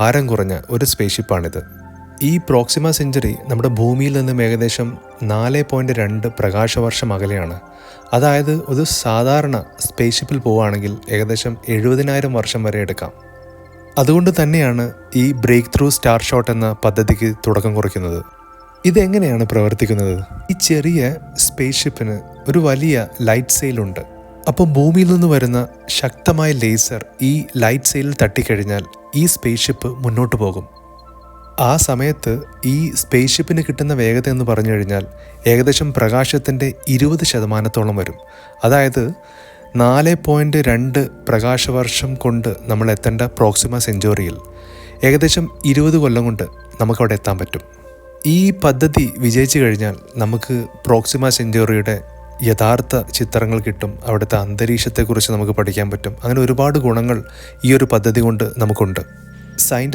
ഭാരം കുറഞ്ഞ ഒരു സ്പേസ്ഷിപ്പാണിത് ഈ പ്രോക്സിമ സെഞ്ചുറി നമ്മുടെ ഭൂമിയിൽ നിന്നും ഏകദേശം നാല് പോയിന്റ് രണ്ട് പ്രകാശവർഷം അകലെയാണ്. അതായത് ഒരു സാധാരണ സ്പേസ്ഷിപ്പിൽ പോവുകയാണെങ്കിൽ ഏകദേശം എഴുപതിനായിരം വർഷം വരെ എടുക്കാം. അതുകൊണ്ട് തന്നെയാണ് ഈ ബ്രേക്ക് ത്രൂ സ്റ്റാർ ഷോട്ട് എന്ന പദ്ധതിക്ക് തുടക്കം കുറിക്കുന്നത്. ഇതെങ്ങനെയാണ് പ്രവർത്തിക്കുന്നത്? ഈ ചെറിയ സ്പേസ് ഷിപ്പിന് ഒരു വലിയ ലൈറ്റ് സെയിലുണ്ട് അപ്പോൾ ഭൂമിയിൽ നിന്ന് വരുന്ന ശക്തമായ ലേസർ ഈ ലൈറ്റ് സെയിലിൽ തട്ടിക്കഴിഞ്ഞാൽ ഈ സ്പേസ് ഷിപ്പ് മുന്നോട്ട് പോകും. ആ സമയത്ത് ഈ സ്പേസ് ഷിപ്പിന് കിട്ടുന്ന വേഗത എന്ന് പറഞ്ഞു കഴിഞ്ഞാൽ ഏകദേശം പ്രകാശത്തിന്റെ ഇരുപത് ശതമാനത്തോളം വരും. അതായത് നാല് പോയിന്റ് രണ്ട് പ്രകാശവർഷം കൊണ്ട് നമ്മൾ എത്തേണ്ട പ്രോക്സിമ സെഞ്ചുറിയിൽ ഏകദേശം ഇരുപത് കൊല്ലം കൊണ്ട് നമുക്കവിടെ എത്താൻ പറ്റും. ഈ പദ്ധതി വിജയിച്ചു കഴിഞ്ഞാൽ നമുക്ക് പ്രോക്സിമ സെഞ്ചുറിയുടെ യഥാർത്ഥ ചിത്രങ്ങൾ കിട്ടും അവിടുത്തെ അന്തരീക്ഷത്തെക്കുറിച്ച് നമുക്ക് പഠിക്കാൻ പറ്റും. അങ്ങനെ ഒരുപാട് ഗുണങ്ങൾ ഈ ഒരു പദ്ധതി കൊണ്ട് നമുക്കുണ്ട്. സയന്റിസ്റ്റ്